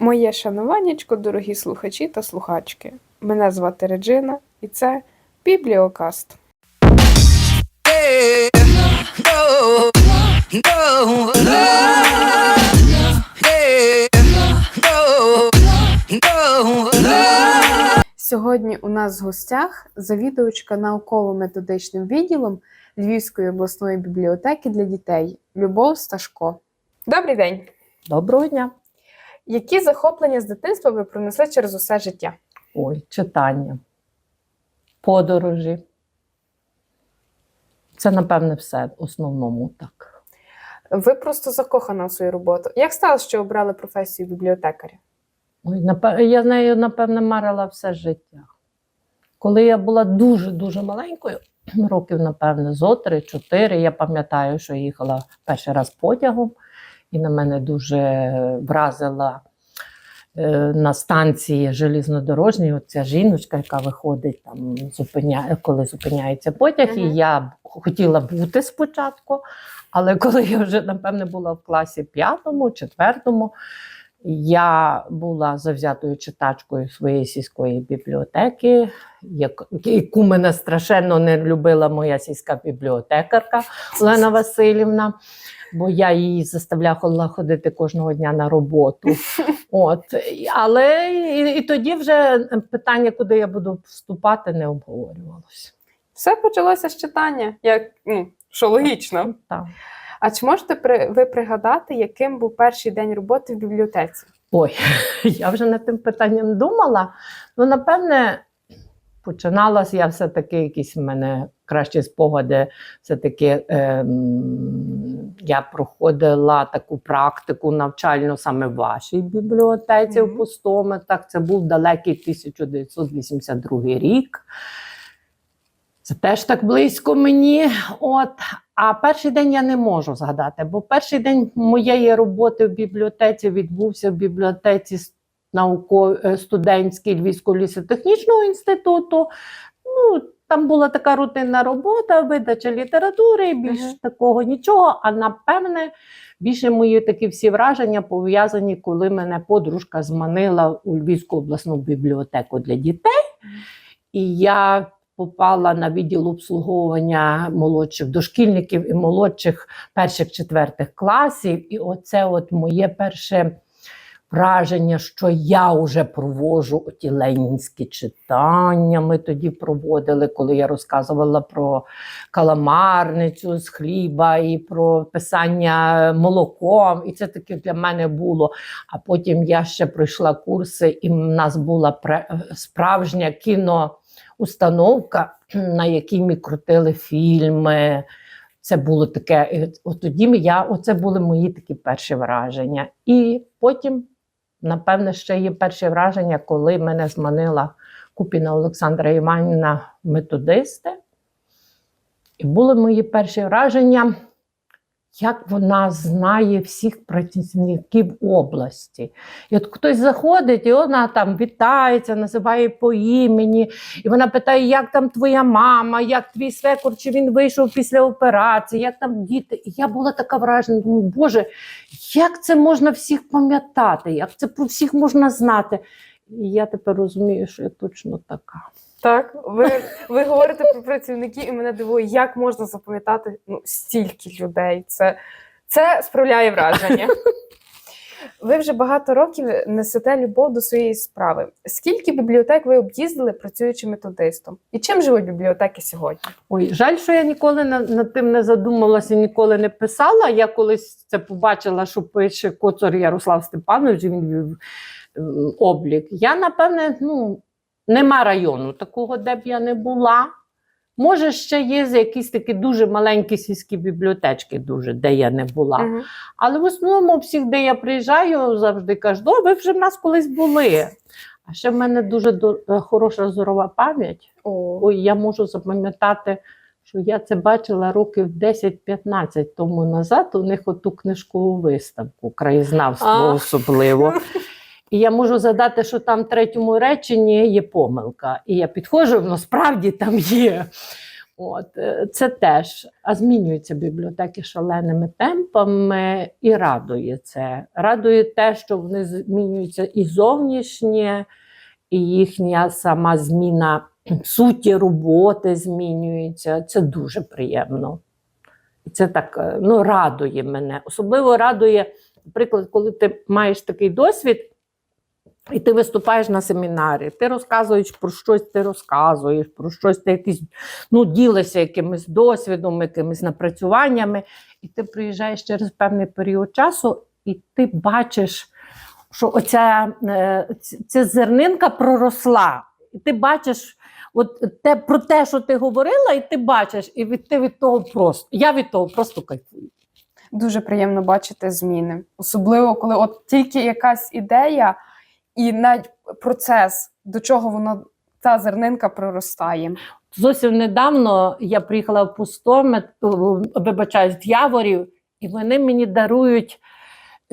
Моє шануваннячко, дорогі слухачі та слухачки. Мене звати Реджина, і це Бібліокаст. Сьогодні у нас в гостях завідувачка науково-методичним відділом Львівської обласної бібліотеки для дітей Любов Сташко. Добрий день! Доброго дня. Які захоплення з дитинства ви пронесли через усе життя? Ой, читання, подорожі. Це, напевне, все в основному так. Ви просто закохана в свою роботу. Як сталося, що обрали професію бібліотекаря? Ой, напе- Я нею, напевне, марила все життя. Коли я була дуже-дуже маленькою, років, напевне, зо три-чотири, я пам'ятаю, що їхала перший раз потягом, і на мене дуже вразила на станції желізнодорожній оця жіночка, яка виходить там, зупиняє, коли зупиняється потяг. Мгм. І я хотіла бути спочатку, але коли я вже, напевне, була в класі п'ятому, четвертому, я була завзятою читачкою своєї сільської бібліотеки, як- яку мене страшенно не любила моя сільська бібліотекарка Олена Васильівна, бо я її заставляла ходити кожного дня на роботу. От. Але і, і тоді вже питання, куди я буду вступати, не обговорювалося. Все почалося з читання, як ну, що логічно. Так. А чи можете ви пригадати, яким був перший день роботи в бібліотеці? Ой, я вже над тим питанням думала. Ну, напевне, починалася я все-таки якісь в мене кращі спогади. Все-таки ем, я проходила таку практику навчальну саме в вашій бібліотеці Мгм. в Пустометах. Це був далекий 1982 рік. Це теж так близько мені. От. А перший день я не можу згадати, бо перший день моєї роботи в бібліотеці відбувся в бібліотеці е, студентській Львівського лісотехнічного інституту. Ну, там була така рутинна робота, видача літератури, більш Мгм. такого нічого. А напевне, більше мої такі всі враження пов'язані, коли мене подружка зманила у Львівську обласну бібліотеку для дітей. І я попала на відділ обслуговування молодших дошкільників і молодших перших четвертих класів. І оце от моє перше враження, що я вже проводжу оті ленінські читання. Ми тоді проводили, коли я розказувала про каламарницю з хліба і про писання молоком. І це таке для мене було. А потім я ще пройшла курси, і в нас була справжня кіноустановка, на якій ми крутили фільми. Це було таке. От тоді я, оце були мої такі перші враження. І потім, напевне, ще є перші враження, коли мене зманила Купіна Олександра Іванівна методисти. І були мої перші враження, як вона знає всіх працівників області. І от хтось заходить, і вона там вітається, називає по імені, і вона питає, як там твоя мама, як твій свекор, чи він вийшов після операції, як там діти. І я була така вражена, думаю, Боже, як це можна всіх пам'ятати, як це про всіх можна знати. І я тепер розумію, що я точно така. Так, ви, ви говорите про працівників, і мене дивує, як можна запам'ятати ну, стільки людей. Це, це справляє враження. Ви вже багато років несете любов до своєї справи. Скільки бібліотек ви об'їздили, працюючи методистом? І чим живуть бібліотеки сьогодні? Ой, жаль, що я ніколи над, тим не задумалася, ніколи не писала. Я колись це побачила, що пише Коцор Ярослав Степанович, він вів облік. Я, напевне, ну, нема району такого, де б я не була. Може, ще є якісь такі дуже маленькі сільські бібліотечки, дуже, де я не була. Мгм. Але в основному всіх, де я приїжджаю, завжди кажуть, о, ви вже в нас колись були. А ще в мене дуже до- е, хороша зорова пам'ять. О, Ой, я можу запам'ятати, що я це бачила років 10-15 тому назад. У них оту книжкову виставку, краєзнавство А. особливо. І я можу задати, що там в третьому реченні є помилка. І я підходжу, воно справді там є. От, е, це теж. А змінюються бібліотеки шаленими темпами і радує це. Радує те, що вони змінюються і зовнішнє, і їхня сама зміна суті роботи змінюється. Це дуже приємно. І це так е, ну, радує мене. Особливо радує, наприклад, коли ти маєш такий досвід. І ти виступаєш на семінарі, ти розказуєш про щось, ти розказуєш, про щось ти якийсь, ну, ділишся якимось досвідом, якимись напрацюваннями, і ти приїжджаєш через певний період часу, і ти бачиш, що оця е, ця зернинка проросла. І ти бачиш от те, про те, що ти говорила, і ти бачиш, і від, ти від того просто. Я від того просто кайфую. Дуже приємно бачити зміни. Особливо, коли от тільки якась ідея і навіть процес, до чого воно та зернинка проростає. Зовсім недавно я приїхала в Пустомет, о, вибачаюсь, в Яворів, і вони мені дарують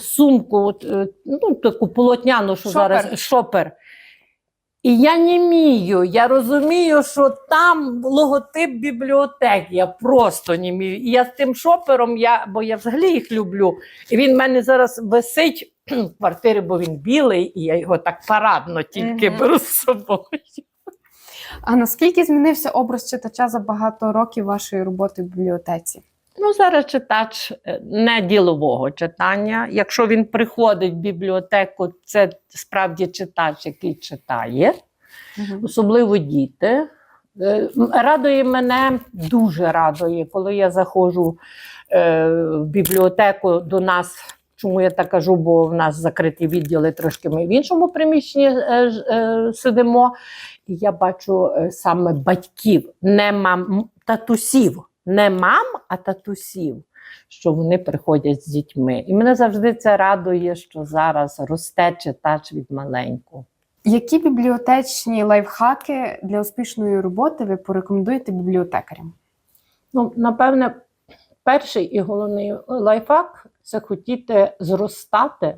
сумку, е, ну, таку полотняну, що Шопер. зараз шопер. І я не вмію, я розумію, що там логотип бібліотек. Я просто не вмію. І я з тим шопером, я, бо я взагалі їх люблю. І він в мене зараз висить в квартирі, бо він білий, і я його так парадно тільки Мгм. беру з собою. А наскільки змінився образ читача за багато років вашої роботи в бібліотеці? Ну, зараз читач е, не ділового читання. Якщо він приходить в бібліотеку, це справді читач, який читає, особливо діти. Е, Радує мене, дуже радує, коли я заходжу е, в бібліотеку до нас. Чому я так кажу? Бо в нас закриті відділи, трошки ми в іншому приміщенні е, е, сидимо. І я бачу е, саме батьків, не мам, татусів, не мам, а татусів, що вони приходять з дітьми. І мене завжди це радує, що зараз росте читач від маленького. Які бібліотечні лайфхаки для успішної роботи ви порекомендуєте бібліотекарям? Ну, напевне, перший і головний лайфхак це хотіти зростати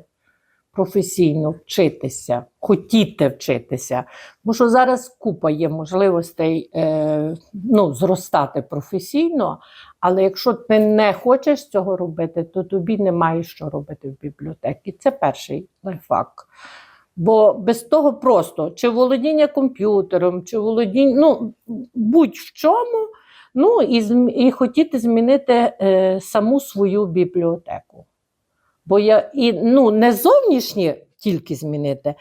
професійно, вчитися, хотіти вчитися. Тому що зараз купа є можливостей е, ну, зростати професійно, але якщо ти не хочеш цього робити, то тобі немає що робити в бібліотеці. Це перший лайфхак. Бо без того просто чи володіння комп'ютером, чи володіння, ну будь-в чому. Ну і, і хотіти змінити е, саму свою бібліотеку. Бо я і ну, не зовнішнє тільки змінити,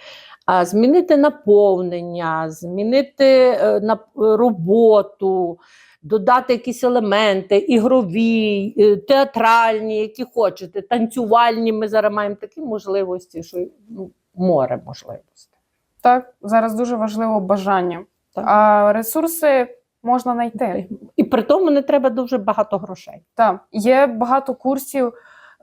а змінити наповнення, змінити е, на, роботу, додати якісь елементи, ігрові, е, театральні, які хочете, танцювальні. Ми зараз маємо такі можливості, що ну, море можливостей. Так, зараз дуже важливо бажання. Так. А ресурси можна знайти. І при тому не треба дуже багато грошей. Так, є багато курсів.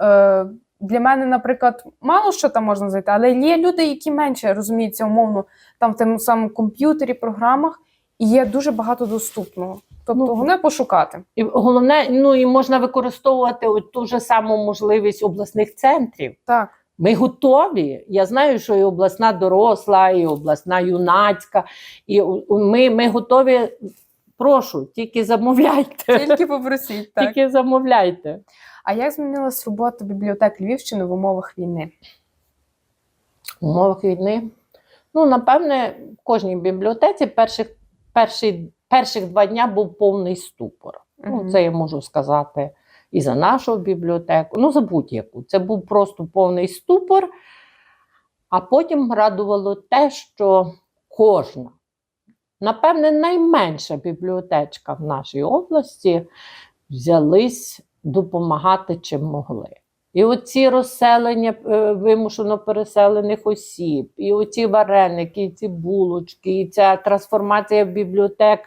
Е, для мене, наприклад, мало що там можна знайти, але є люди, які менше розуміються умовно там в тому самому комп'ютері, програмах, і є дуже багато доступного. Тобто, Ну, головне пошукати. І головне, ну і можна використовувати от ту ж саму можливість обласних центрів. Так, Ми готові. Я знаю, що і обласна доросла, і обласна юнацька, і ми, ми готові. Прошу, тільки замовляйте. тільки попросіть. Так. Тільки замовляйте. А як змінилась робота бібліотек Львівщини в умовах війни? В умовах війни. Ну, напевне, в кожній бібліотеці перших, перші, перших два дня був повний ступор. Ну, це я можу сказати і за нашу бібліотеку, ну за будь-яку. Це був просто повний ступор. А потім радувало те, що кожна, напевне, найменша бібліотечка в нашій області взялись допомагати чим могли. І оці розселення е, вимушено переселених осіб, і оці вареники, і ці булочки, і ця трансформація бібліотек,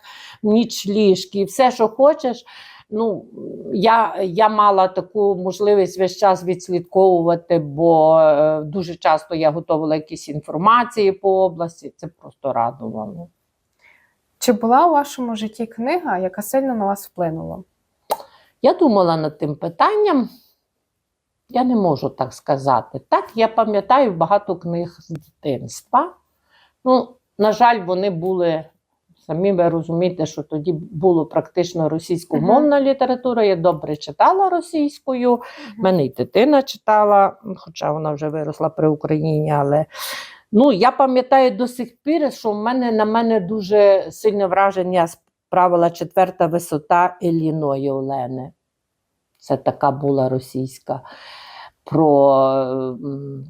нічліжки, і все, що хочеш. Ну, я, я мала таку можливість весь час відслідковувати, бо е, дуже часто я готувала якісь інформації по області. Це просто радувало. Чи була у вашому житті книга, яка сильно на вас вплинула? Я думала над тим питанням. Я не можу так сказати. Так, я пам'ятаю багато книг з дитинства. Ну, на жаль, вони були Самі ви розумієте, що тоді було практично російськомовна література. Я добре читала російською. В мене і дитина читала, хоча вона вже виросла при Україні, але ну, я пам'ятаю до сих пір, що в мене на мене дуже сильне враження справила четверта висота Еліної Олени. Це така була російська про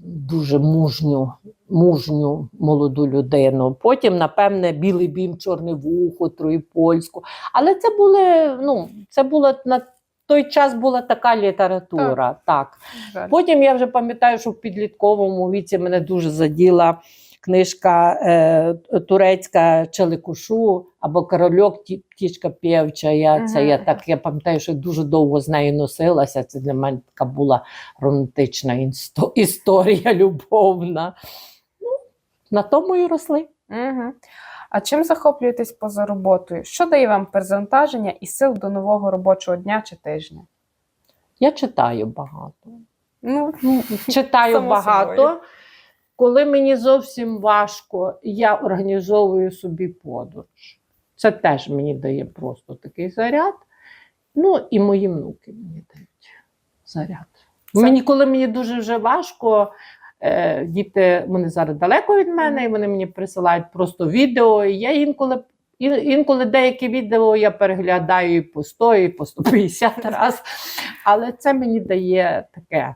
дуже мужню, мужню молоду людину. Потім, напевне, білий бім, чорне вухо, троєпольську. Але це були, ну, це була на той час була така література. Так. Жаль. Потім я вже пам'ятаю, що в підлітковому віці мене дуже заділа книжка е, турецька Челикушу або Корольок Ті- Птічка Пєвча. Я, Це я так я пам'ятаю, що дуже довго з нею носилася. Це для мене така була романтична історія любовна. Ну, на тому і росли. Угу. А чим захоплюєтесь поза роботою? Що дає вам перезавантаження і сил до нового робочого дня чи тижня? Я читаю багато. Ну, Ну, читаю багато. собою. Коли мені зовсім важко, я організовую собі подорож. Це теж мені дає просто такий заряд. Ну і мої внуки мені дають заряд. Це- Мені, коли мені дуже вже важко, е, діти вони зараз далеко від мене, і вони мені присилають просто відео. І я інколи, інколи деякі відео я переглядаю і по 100, і по 150 разів. Але це мені дає таке,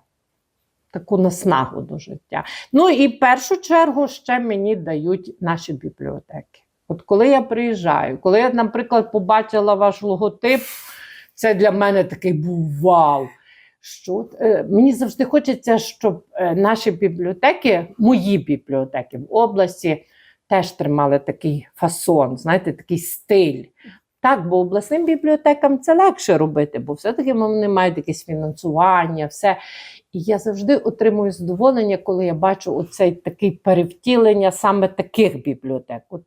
таку наснагу до життя. Ну і в першу чергу ще мені дають наші бібліотеки. От коли я приїжджаю, коли я, наприклад, побачила ваш логотип, це для мене такий був вау. Що е, мені завжди хочеться, щоб е, наші бібліотеки, мої бібліотеки в області, теж тримали такий фасон, знаєте, такий стиль. Так, бо обласним бібліотекам це легше робити, бо все-таки вони мають якесь фінансування, все. І я завжди отримую задоволення, коли я бачу оцей такий перевтілення саме таких бібліотек. От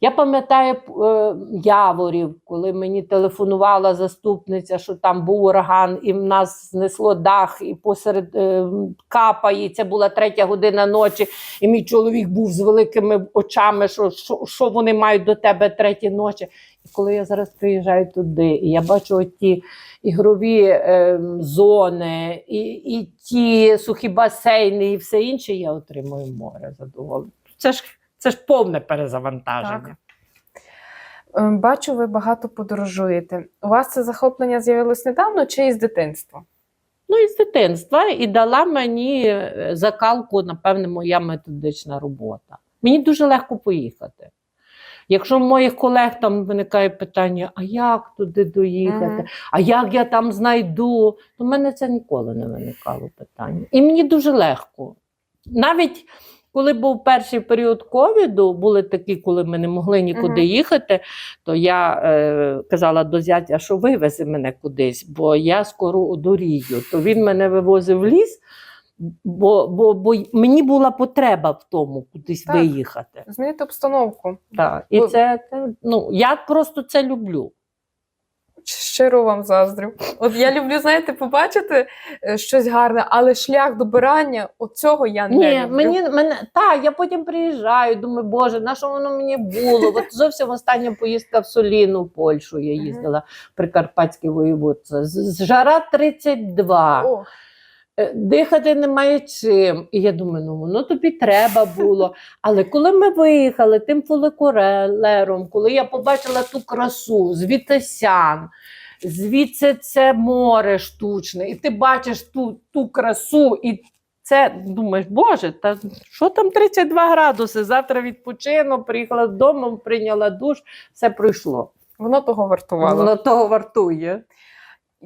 я пам'ятаю е, Яворів, коли мені телефонувала заступниця, що там був ураган, і в нас знесло дах, і посеред е, капає. Це була третя година ночі, і мій чоловік був з великими очами, що, що, що вони мають до тебе треті ночі. І коли я зараз приїжджаю туди, і я бачу ті ігрові е, зони, і, і ті сухі басейни, і все інше, я отримую море задоволення. Це ж, це ж повне перезавантаження. Так. Е, Бачу, ви багато подорожуєте. У вас це захоплення з'явилось недавно чи із дитинства? Ну, і з дитинства і дала мені е, закалку, напевне, моя методична робота. Мені дуже легко поїхати. Якщо в моїх колег там виникає питання, а як туди доїхати, Мгм. а як я там знайду, то в мене це ніколи не виникало питання. І мені дуже легко. Навіть коли був перший період ковіду, були такі, коли ми не могли нікуди Мгм. їхати, то я е, казала до зятя, що вивези мене кудись, бо я скоро одурію. То він мене вивозив в ліс, бо, бо, бо мені була потреба в тому кудись Так. виїхати. Змінити обстановку. Так. І це, це, ну, я просто це люблю. Щиро вам заздрю. От я люблю, знаєте, побачити е, щось гарне, але шлях добирання оцього я не Ні, люблю. мені мене так, я потім приїжджаю, думаю, боже, на що воно мені було? От зовсім остання поїздка в Соліну, в Польщу. Я їздила при Карпатській з жара 32. О, Дихати немає чим. І я думаю, ну воно тобі треба було. Але коли ми виїхали тим фулекорелером, коли я побачила ту красу, звідти сян, звідси це море штучне, і ти бачиш ту, ту красу, і це думаєш, боже, та що там 32 градуси? Завтра відпочину, приїхала додому, прийняла душ, все пройшло. воно того вартувало. Воно того вартує.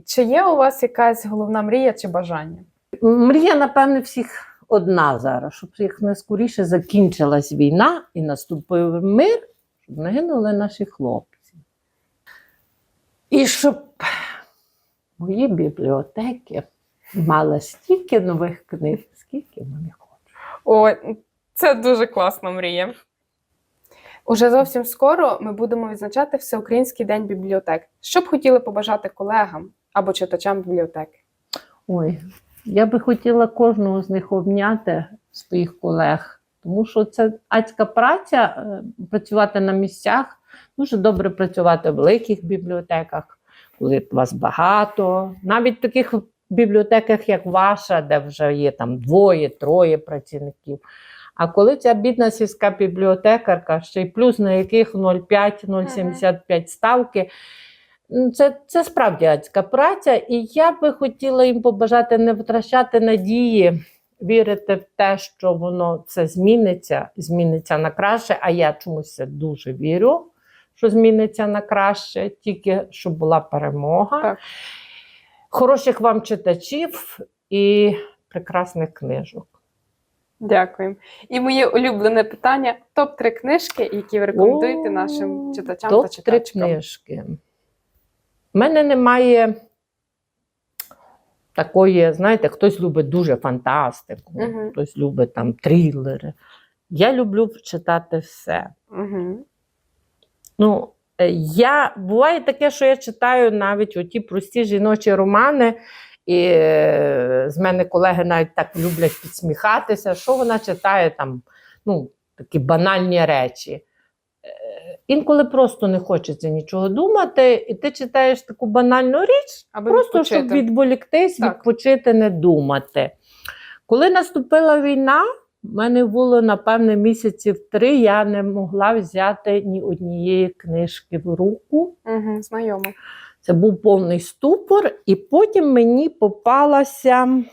Чи є у вас якась головна мрія чи бажання? Мрія, напевне, всіх одна зараз, щоб як найскоріше закінчилась війна і наступив мир, щоб не гинули наші хлопці. І щоб мої бібліотеки мали стільки нових книг, скільки вони хочуть. Ой, це дуже класна мрія. Уже зовсім скоро ми будемо відзначати Всеукраїнський день бібліотек. Що б хотіли побажати колегам або читачам бібліотеки? Ой, я би хотіла кожного з них обняти, своїх колег, Тому що це адська праця, е, працювати на місцях, дуже добре працювати в великих бібліотеках, коли вас багато. Навіть в таких бібліотеках, як ваша, де вже є там двоє, троє працівників. А коли ця бідна сільська бібліотекарка, ще й плюс на яких 0,5-0,75 ставки, це, це справді адська праця, і я би хотіла їм побажати не втрачати надії, вірити в те, що воно це зміниться, зміниться на краще. А я чомусь дуже вірю, що зміниться на краще, тільки щоб була перемога. Так. Хороших вам читачів і прекрасних книжок. Дякуємо. І моє улюблене питання: топ-3 книжки, які ви рекомендуєте нашим читачам та Топ-3 читачкам. книжки. У мене немає такої, знаєте, хтось любить дуже фантастику, Мгм. хтось любить там трилери. Я люблю читати все. Угу. Ну, е, я буває таке, що я читаю навіть оті прості жіночі романи, і е, з мене колеги навіть так люблять підсміхатися, що вона читає там, ну, такі банальні речі. Інколи просто не хочеться нічого думати, і ти читаєш таку банальну річ, Аби просто щоб відволіктись, Так. відпочити, не думати. Коли наступила війна, в мене було, напевне, місяців три, я не могла взяти ні однієї книжки в руку. Угу, знайомо. Це був повний ступор, і потім мені попалася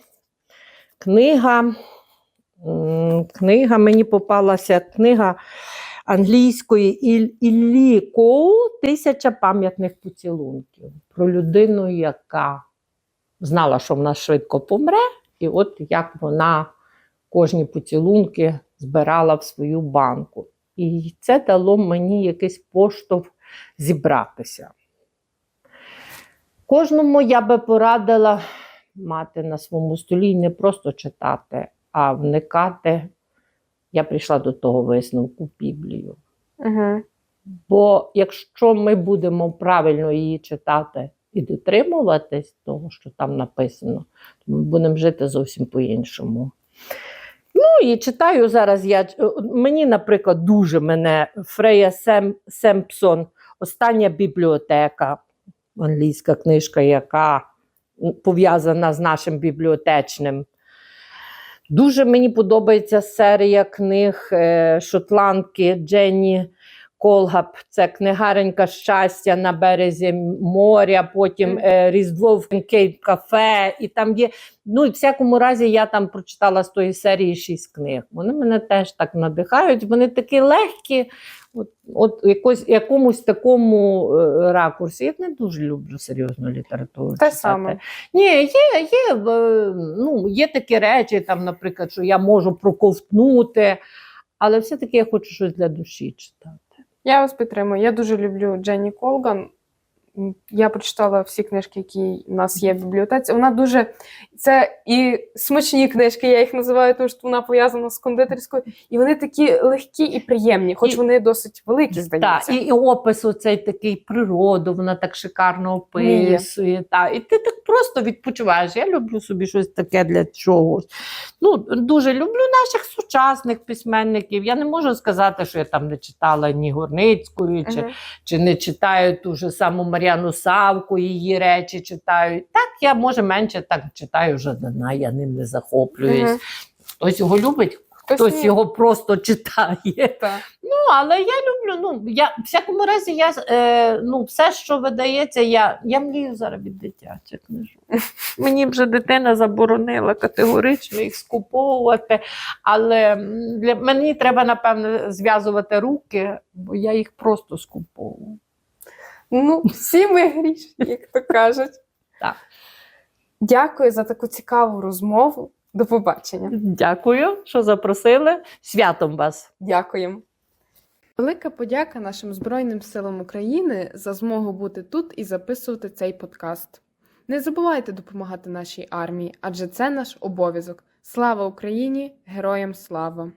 книга. Книга, мені попалася книга англійської Іллі Коу Тисяча пам'ятних поцілунків про людину, яка знала, що вона швидко помре, і от як вона кожні поцілунки збирала в свою банку. І це дало мені якийсь поштовх зібратися. Кожному я би порадила мати на своєму столі не просто читати, а вникати. Я прийшла до того висновку в Біблію. Угу. Бо якщо ми будемо правильно її читати і дотримуватись того, що там написано, то ми будемо жити зовсім по-іншому. Ну і читаю зараз я. Мені, наприклад, дуже мене Фрея Сем, Семпсон, остання бібліотека, англійська книжка, яка пов'язана з нашим бібліотечним. Дуже мені подобається серія книг е, шотландки Дженні Колгап. Це книгаренька щастя на березі моря, потім е, Різдво в Кейп кафе. І там є. Ну, і в всякому разі, я там прочитала з тої серії шість книг. Вони мене теж так надихають. Вони такі легкі, от, от якось, якомусь такому е, ракурсі. Я не дуже люблю серйозну літературу. Те читати. саме. Ні, є, є, е, ну, є такі речі, там, наприклад, що я можу проковтнути, але все-таки я хочу щось для душі читати. Я вас підтримую. Я дуже люблю Дженні Колган. Я прочитала всі книжки, які в нас є в бібліотеці. Вона дуже це і смачні книжки, я їх називаю, тому що вона пов'язана з кондитерською. І вони такі легкі і приємні, хоч І- вони досить великі, Так, здається. і, і опис оцей такий природу, вона так шикарно описує. Та, і ти так просто відпочиваєш. Я люблю собі щось таке для чогось. Ну, дуже люблю наших сучасних письменників. Я не можу сказати, що я там не читала ні Горницької, чи, Мгм. чи не читаю ту ж саму Мар'яну Савку, її речі читаю. Так, я може менше так читаю Жадана, я ним не захоплююсь. Мгм. Хтось його любить, хтось його просто читає. Так. Ну, але я люблю. Ну, я, в всякому разі, я, е, ну, все, що видається, я, я мрію зараз від дитячих книжок. Мені вже дитина заборонила категорично їх скуповувати, але для мені треба, напевно, зв'язувати руки, бо я їх просто скуповую. Ну, всі ми грішні, як то кажуть. Так. Дякую за таку цікаву розмову. До побачення. Дякую, що запросили. Святом вас! Дякуємо. Велика подяка нашим Збройним силам України за змогу бути тут і записувати цей подкаст. Не забувайте допомагати нашій армії, адже це наш обов'язок. Слава Україні! Героям слава!